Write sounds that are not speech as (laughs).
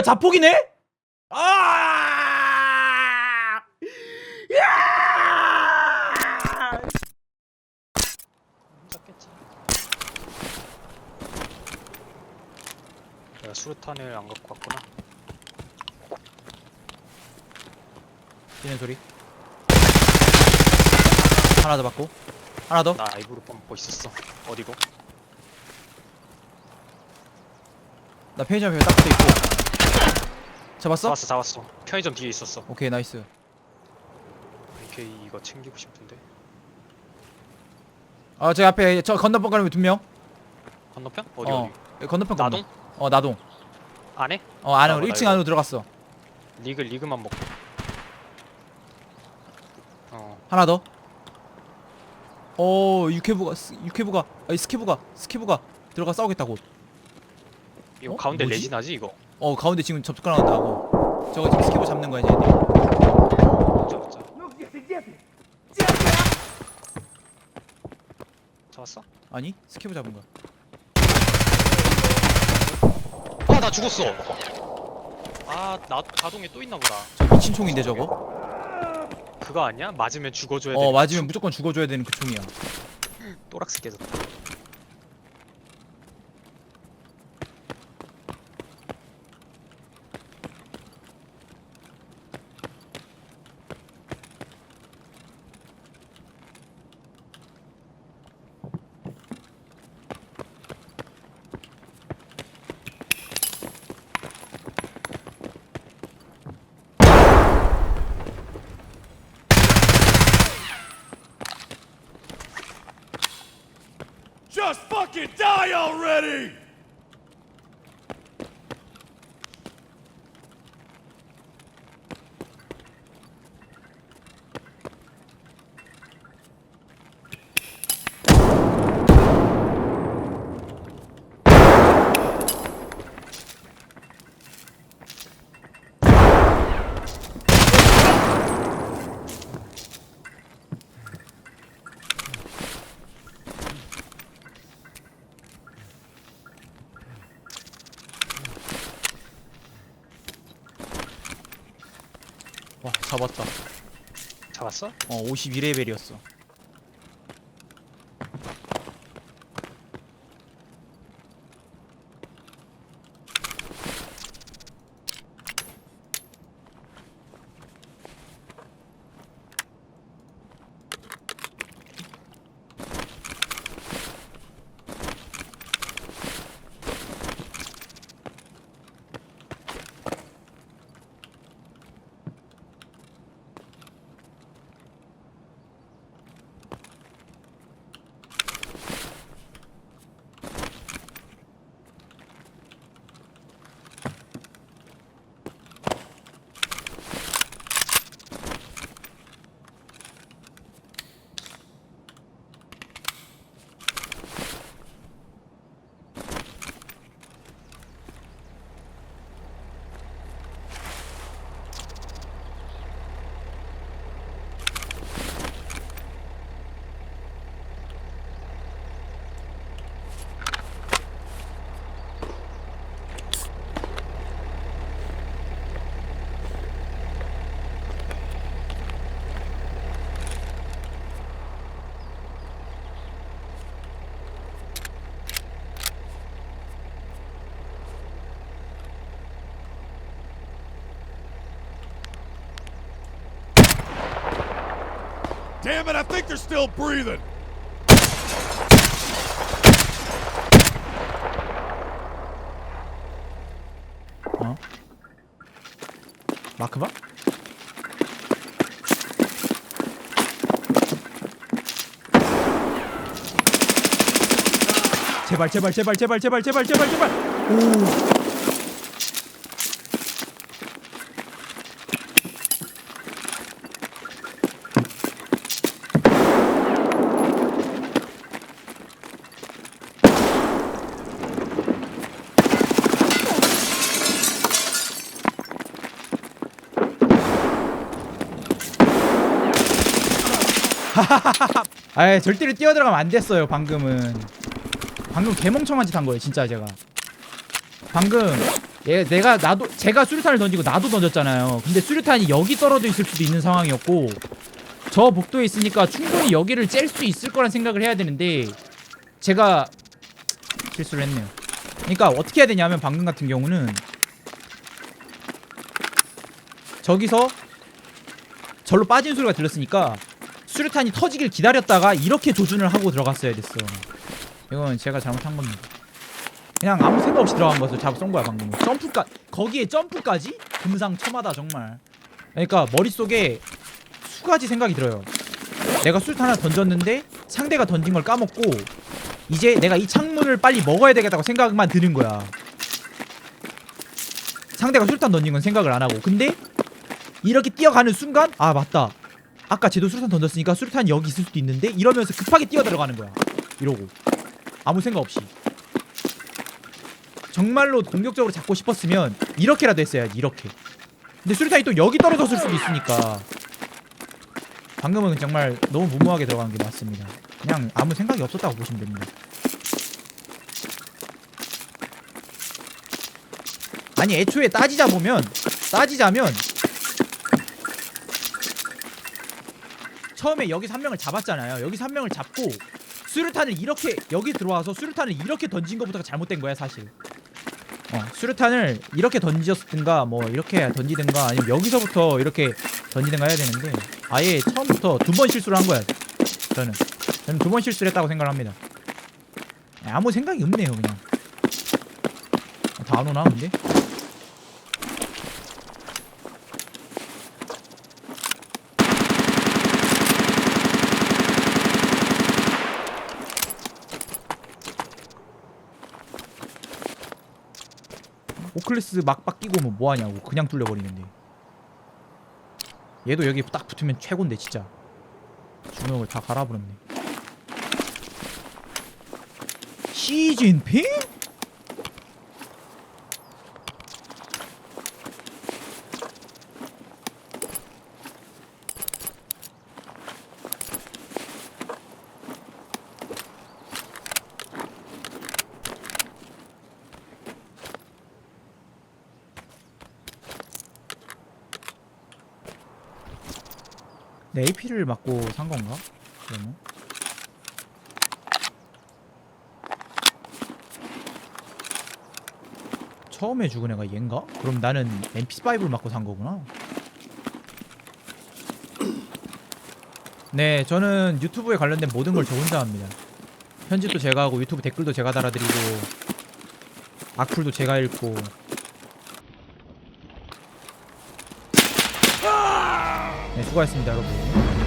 뭐야 자폭이네? 아! 야! 잡겠지. 수류탄을 안 갖고 왔구나. 뛰는 소리. 하나 더 받고. 하나 더. 나 아이브로 뽑고 있었어. 어디고? 나 편의점에 딱 붙어 있고. 잡았어? 잡았어, 잡았어. 편의점 뒤에 있었어. 오케이 나이스. AK 이거 챙기고 싶은데. 아저 앞에 저 건너편 가면 두 명. 건너편? 어디 어. 어디? 건너편 건너. 나동? 어 나동. 안에? 어 안으로 나가, 1층 나 안으로 들어갔어. 리그 리그만 먹고. 어. 하나 더. 어 육회부가 스- 육회부가 아니 스케부가 스케부가 들어가 싸우겠다고. 이거 어? 가운데 뭐지? 레진하지 이거. 어 가운데 지금 접촉 나간다고. 저거 지금 스케부 잡는 거야 이제. 잡았자. 잡았어? 아니 스케부 잡은 거야. 아, 나 죽었어. 아, 나 가동에 또 있나 보다. 저 미친 총인데 저거. 그거 아니야? 맞으면 죽어줘야 돼. 어 맞으면 무조건 죽어줘야 되는 그 총이야. 또락스 깨졌다. Just fucking die already! 잡았다. 잡았어? 어 52레벨이었어. Damn it, I think they're still breathing! 어? 마크바? 제발 제발 제발 제발 제발 제발 제발 제발 오 (laughs) 아 절대로 뛰어 들어가면 안 됐어요 방금은 방금 개멍청한 짓 한 거예요 진짜 제가 방금 얘 내가 나도 제가 수류탄을 던지고 나도 던졌잖아요. 근데 수류탄이 여기 떨어져 있을 수도 있는 상황이었고 저 복도에 있으니까 충분히 여기를 짤수 있을 거란 생각을 해야 되는데 제가 실수를 했네요. 그러니까 어떻게 해야 되냐면 방금 같은 경우는 저기서 절로 빠진 소리가 들렸으니까 수류탄이 터지길 기다렸다가 이렇게 조준을 하고 들어갔어야 됐어. 이건 제가 잘못한 겁니다. 그냥 아무 생각 없이 들어간 것을 잡쏜 거야 방금. 점프까 거기에 점프까지 금상첨화다 정말. 그러니까 머릿속에 수 가지 생각이 들어요. 내가 수류탄 하나 던졌는데 상대가 던진 걸 까먹고 이제 내가 이 창문을 빨리 먹어야 되겠다고 생각만 드는 거야. 상대가 수류탄 던진 건 생각을 안 하고 근데 이렇게 뛰어가는 순간 아 맞다 아까 쟤도 수류탄 던졌으니까 수류탄 여기 있을 수도 있는데 이러면서 급하게 뛰어 들어가는 거야. 이러고. 아무 생각 없이. 정말로 공격적으로 잡고 싶었으면 이렇게라도 했어야지 이렇게. 근데 수류탄이 또 여기 떨어졌을 수도 있으니까. 방금은 정말 너무 무모하게 들어간 게 맞습니다. 그냥 아무 생각이 없었다고 보시면 됩니다. 아니 애초에 따지자 보면 따지자면 처음에 여기서 한 명을 잡았잖아요. 여기서 한 명을 잡고 수류탄을 이렇게 여기 들어와서 수류탄을 이렇게 던진 것부터가 잘못된 거야 사실. 어, 수류탄을 이렇게 던졌든가 뭐 이렇게 던지든가 아니면 여기서부터 이렇게 던지든가 해야 되는데 아예 처음부터 두 번 실수를 한 거야. 저는 저는 두 번 실수를 했다고 생각을 합니다. 아무 생각이 없네요 그냥. 다 안 오나 근데? 오클래스 막 바뀌고 오면 뭐하냐고 그냥 뚫려버리는데. 얘도 여기 딱 붙으면 최고인데 진짜. 주먹을 다 갈아버렸네. 시진핑? 내 AP를 맞고 산 건가? 그러면? 처음에 죽은 애가 얘인가? 그럼 나는 MP5를 맞고 산 거구나. 네, 저는 유튜브에 관련된 모든 걸 저 혼자 합니다. 편집도 제가 하고 유튜브 댓글도 제가 달아드리고 악플도 제가 읽고 수고하셨습니다, 여러분.